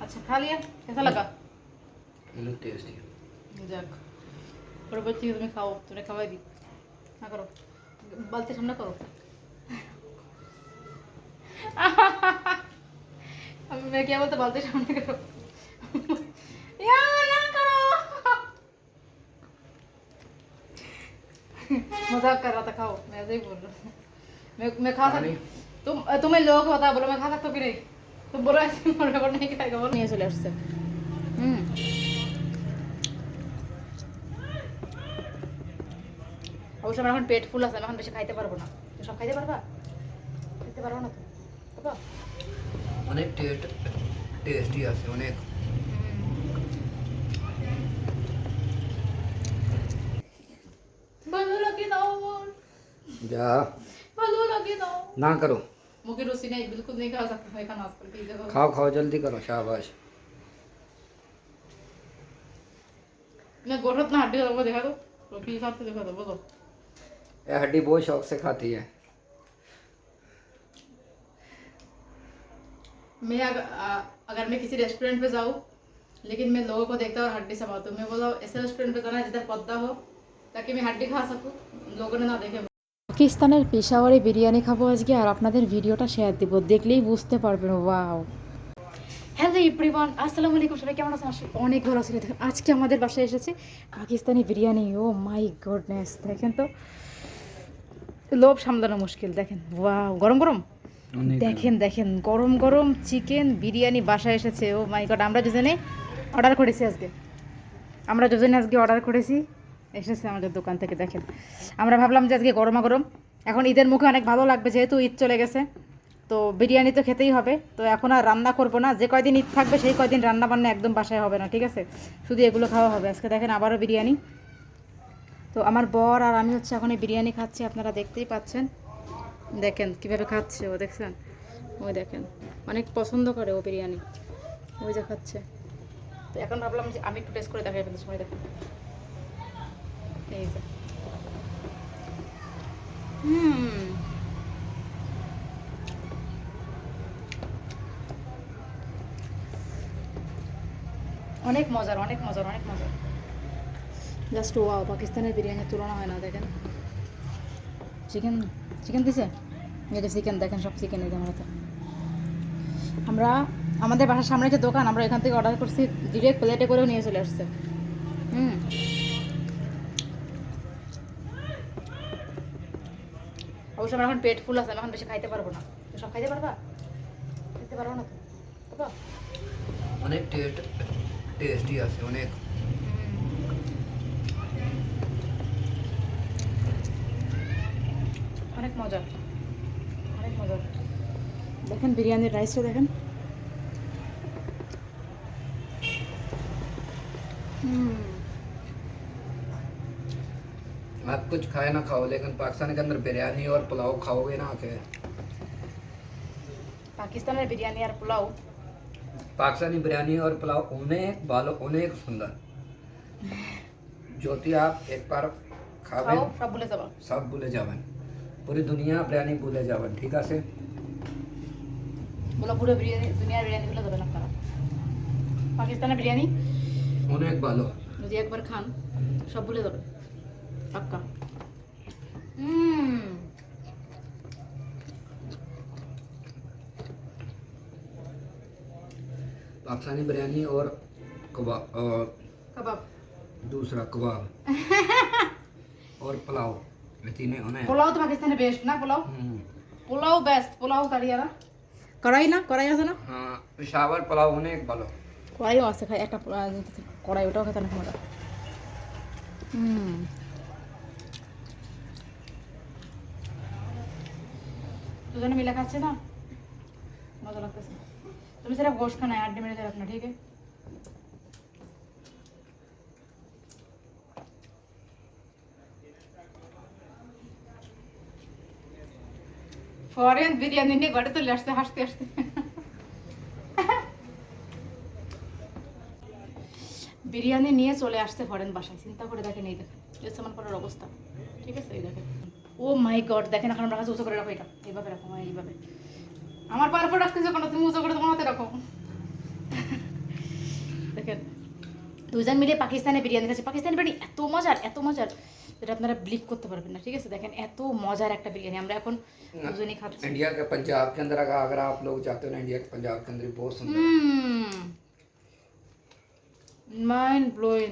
अच्छा खा लिया कैसा लगा टेस्टी तुम्हें खाओ तुमने खवा दी ना करो करो अब मैं क्या बोलता करो मज़ाक कर रहा था खाओ मैं ऐसे ही बोल रहा हूँ मैं मैं खा पानी? सकती तुम तुम्हें लोगों को बता बोलो मैं खा सकता हूँ कि नहीं तुम बोलो ऐसे मोटे पर नहीं खाएगा बोलो नहीं चले उससे हम्म অবশ্য আমার এখন পেট ফুল আছে আমি এখন বেশি খাইতে পারবো না তুমি সব খাইতে পারবা খাইতে পারবো না তো পারবা? অনেক টেস্টি আছে অনেক ভালো লাগে দাও আমার যা भलो लगे तो ना? करो। मुके रोसी नहीं बिल्कुल नहीं खा सकता मैं खाना हॉस्पिटल पिज्जा खाओ खाओ जल्दी करो शाबाश। मैं गोरत ना हड्डी को देखा तो रोटी साथ तो देखा तो बोलो। ये हड्डी बहुत शौक से खाती है। मैं अगर, अगर मैं किसी रेस्टोरेंट पे जाऊँ लेकिन मैं लोगों को देखता और हड्डी सब समाता हूँ मैं बोला ऐसे रेस्टोरेंट पे जाना जिधर पौधा हो ताकि मैं हड्डी खा सकूँ लोगों ने ना देखे পাকিস্তানের পেশাওয়ারে বিরিয়ানি খাব আজকে আর আপনাদের ভিডিওটা শেয়ার দিব দেখলেই বুঝতে পারবেন ওয়াও হ্যালো এভরিওয়ান আসসালামু আলাইকুম সবাই কেমন আছেন? করি অনেক ভালো আছেন দেখেন আজকে আমাদের বাসায় এসেছে পাকিস্তানি বিরিয়ানি ও মাই গুডনেস দেখেন তো। লোভ সামলানো মুশকিল দেখেন ওয়াও গরম গরম? দেখেন দেখেন গরম গরম চিকেন বিরিয়ানি বাসায় এসেছে ও মাই গড আমরা দুজনে অর্ডার করেছি আজকে। আমরা দুজনে আজকে অর্ডার করেছি। এসেছে আমাদের দোকান থেকে, দেখেন। আমরা ভাবলাম যে আজকে গরমা গরম। এখন ঈদের মুখে অনেক ভালো লাগবে, যেহেতু ঈদ চলে গেছে। তো বিরিয়ানি তো খেতেই হবে। তো এখন আর রান্না করব না। যে কয়দিন ঈদ থাকবে, সেই কয়দিন রান্না বান্না একদম বাসায় হবে না, ঠিক আছে? শুধু এগুলো খাওয়া হবে। আজকে দেখেন আবারও বিরিয়ানি। তো আমার বর আর আমি হচ্ছে এখন এই বিরিয়ানি খাচ্ছি, আপনারা দেখতেই পাচ্ছেন। দেখেন কীভাবে খাচ্ছে ও, দেখছেন? ওই দেখেন, অনেক পছন্দ করে ও বিরিয়ানি। ওই যে খাচ্ছে। তো এখন ভাবলাম যে আমি একটু টেস্ট করে দেখাই সময় দেখেন। এই যে হুম অনেক মজার অনেক মজার অনেক মজার। জাস্ট ওয়াও পাকিস্তানের বিরিয়ানির তুলনা হয় না, দেখেন। চিকেন চিকেন দিছে? যে চিকেন দেখেন সব চিকেন এই আমরা আমরা, আমাদের বাসার সামনে যে দোকান, আমরা এখান থেকে অর্ডার করছি ডিরেক্ট প্লেটে করেও নিয়ে চলে আসছে। হুম। অবশ্য আমার এখন পেট ফুল আছে আমি এখন বেশি খাইতে পারব না। তুমি সব খাইতে পারবা? খাইতে পারব না তো? অনেক টেস্টি আছে অনেক। অনেক মজা। অনেক মজা। দেখেন বিরিয়ানির রাইসটা দেখেন। হুম। मत कुछ खाए ना खाओ लेकिन पाकिस्तान के अंदर बिरयानी और पुलाव खाओगे ना आके। पाकिस्तान में बिरयानी और पुलाव? पाकिस्तानी बिरयानी और पुलाव उन्हें बालो उन्हें एक सुंदर। ज्योति आप एक बार खावे सब बोले जावन सब बोले जावन पूरी दुनिया बिरयानी बोले जावन ठीक है से बोला पूरे बिरयानी दुनिया बिरयानी बोले जावन पाकिस्तान में बिरयानी? उन्हें एक बालो। मुझे एक बार खान सब बोले जावन যাবেন পাক্কা হুম पाकिस्तानी बिरयानी और कबाब और কাবাব दूसरा कबाब और पुलाव ये तीनों उन्हें পোলাও তো পাকিস্তানের বেস্ট না পোলাও हम्म, পোলাও বেস্ট পোলাও কারিয়া না কড়াই না কড়াই আছে না हाँ पेशावर पुलाव অনেক ভালো কড়াইও আছে খাই একটা আহ, কড়াই ওটাও খেতে অনেক মজা হুম দুজনে মিলে খাচ্ছে না? মজা লাগতেছে। তুমি সেটা গোশ খানা আড্ডি মেরে রাখনা ঠিক আছে? ফরেন বিরিয়ানি নিয়ে ঘরে চলে আসছে, হাসতে হাসতে। বিরিয়ানি নিয়ে চলে আসতে ফরেন বাসায়, চিন্তা করে দেখেন এই দেখেন ইসলামান করার অবস্থা। ঠিক আছে, এই দেখেন। ও মাই গড দেখেন এখন আমরা কাছে উঁচু করে রাখো এটা এইভাবে রাখো হ্যাঁ, এইভাবে আমার পার উপর রাখতেছো কেন তুমি উঁচু করে তোমার হাতে রাখো দেখেন দুজন মিলে পাকিস্তানে বিরিয়ানি খাচ্ছে পাকিস্তানি বিরিয়ানি এত মজার এত মজার যেটা আপনারা বিলিভ করতে পারবেন না ঠিক আছে দেখেন এত মজার একটা বিরিয়ানি আমরা এখন দুজনই খাচ্ছি इंडिया के पंजाब के अंदर अगर अगर आप लोग जाते हो ना इंडिया के पंजाब के अंदर बहुत सुंदर মাইন্ড ব্লোয়িং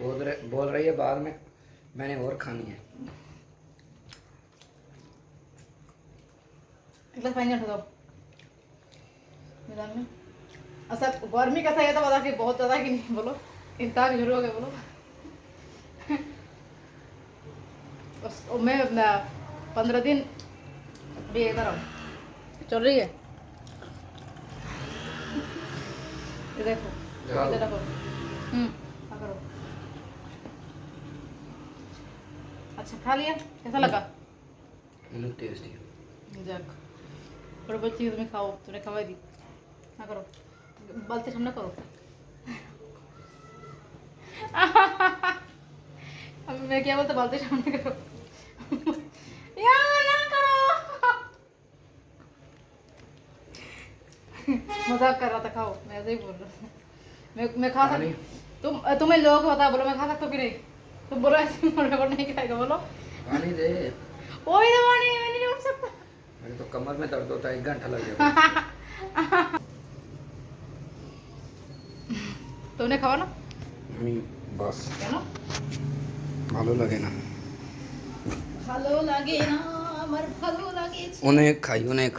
बोल रहे बोल रही है बाद में मैंने और खानी है। एक पानी उठा दो। में। अच्छा गर्मी कैसा है तो बता कि बहुत ज़्यादा कि नहीं बोलो। इतना भी शुरू हो गया बोलो। बस मैं पंद्रह दिन अभी इधर हूँ चल रही है? ये देखो रखो हम्म हाँ। करो अच्छा खा लिया? कैसा लगा? टेस्टी जग थोड़ी बहुत चीज़ में खाओ तुमने खवा दी ना करो। बलते सामने करो। अभी मैं क्या बोलता बलते सामने करो। यार ना करो। मज़ाक कर रहा था खाओ। मैं ऐसे ही बोल रहा मैं मैं खा सकती तुम तुम्हें लोग बता बोलो मैं खा सकता हूँ कि नहीं? तुम बोलो ऐसे मोटे पर नहीं खाएगा बोलो पानी दे वही तो पानी मैं नहीं उठ सकता मेरे तो कमर में दर्द होता है एक घंटा लग जाएगा तुमने खाओ ना আমি বাস কেন ভালো লাগে না ভালো লাগে না আমার ভালো লাগেছে অনেক খাই অনেক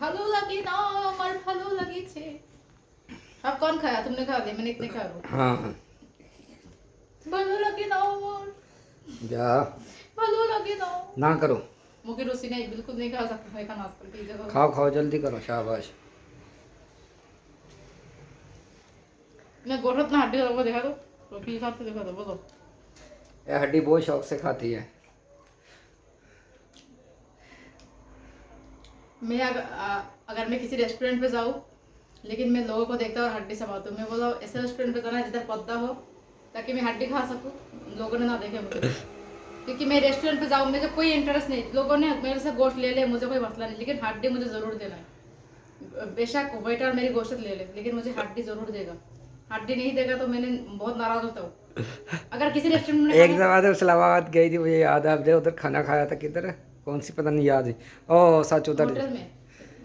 ভালো লাগে না আমার ভালো লাগেছে अब कौन खाया तुमने खा दिया मैंने इतने खा लो हाँ ना करो। मुझे रोसी नहीं बिल्कुल नहीं खा सकता मैं खाना आजकल की जगह। खाओ खाओ जल्दी करो शाबाश। मैं गोरत ना हड्डी को देखा तो रोटी के साथ तो देखा तो बोलो ये तो। हड्डी बहुत शौक से खाती है। मैं अगर अगर मैं किसी रेस्टोरेंट पे जाऊँ लेकिन मैं लोगों को देखता हूँ हड्डी समाता हूँ मैं बोला ऐसे रेस्टोरेंट पे जाना जिधर पद्दा हो ताकि मैं हड्डी खा सकूँ। लोगों ने ना देखे मुझे। क्योंकि मैं रेस्टोरेंट पे जाऊँ मुझे कोई इंटरेस्ट नहीं। लोगों ने मेरे से गोश्त ले ले मुझे कोई मसला नहीं। लेकिन हड्डी मुझे ज़रूर देना है। बेशक वेटर मेरी गोश्त ले ले लेकिन मुझे हड्डी ज़रूर देगा। हड्डी नहीं देगा तो मैंने बहुत नाराज़ होता हूँ। अगर किसी रेस्टोरेंट में एक दफ़ा तो इस्लामाबाद गई थी मुझे याद है आपने उधर खाना खाया था किधर? कौन सी? पता नहीं याद है। ओ सच उधर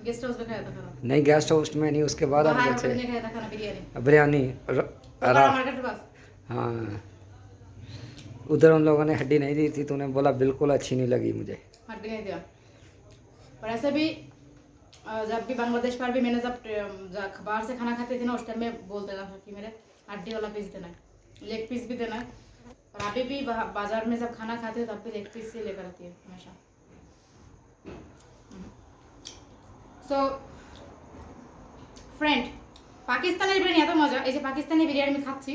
गेस्ट हाउस में खाया था खाना। नहीं गेस्ट हाउस में नहीं उसके बाद आप गए थे। बिरयानी। मार्केट के पास। हाँ उधर उन लोगों ने हड्डी नहीं दी थी तूने बोला बिल्कुल अच्छी नहीं लगी मुझे हड्डी नहीं दिया और ऐसे भी अ, जब भी बांग्लादेश पर भी मैंने जब अ, जा- बाहर से खाना खाते थे ना उस टाइम में बोल देना था कि मेरे हड्डी वाला पीस देना है लेग पीस भी देना है और अभी भी बा- बाजार में जब खाना खाते हैं तब भी लेग पीस ही लेकर आती है हमेशा সো ফ্রেন্ড পাকিস্তানের বিরিয়ানি এত মজা এই যে পাকিস্তানি বিরিয়ানি আমি খাচ্ছি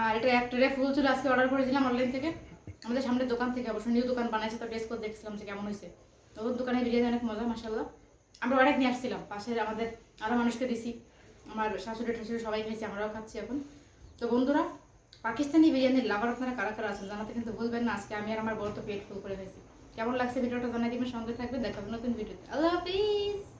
আর এটা এক ট্রে ফুল ছিল, আজকে অর্ডার করেছিলাম অনলাইন থেকে। আমাদের সামনের দোকান থেকে অবশ্য নিউ দোকান বানাইছে, তো টেস্ট করে দেখছিলাম যে কেমন হয়েছে নতুন দোকানে বিরিয়ানি অনেক মজা মাসাল্লাহ আমরা অনেক নিয়ে আসছিলাম পাশের আমাদের আরও মানুষকে দিছি। আমার শাশুড়ি, ঠাশুড়ি সবাই খাইছি, আমরাও খাচ্ছি এখন। তো বন্ধুরা, পাকিস্তানি বিরিয়ানির লাভার আপনারা কারা কারা আছেন জানাতে কিন্তু ভুলবেন না, আজকে আমি আর আমার বড় তো পেট ফুল করে খাইছি। কেমন লাগছে ভিডিওটা জানাই দিবেন, সঙ্গে থাকবেন, দেখা হবে নতুন ভিডিওতে। আল্লাহ হাফিজ!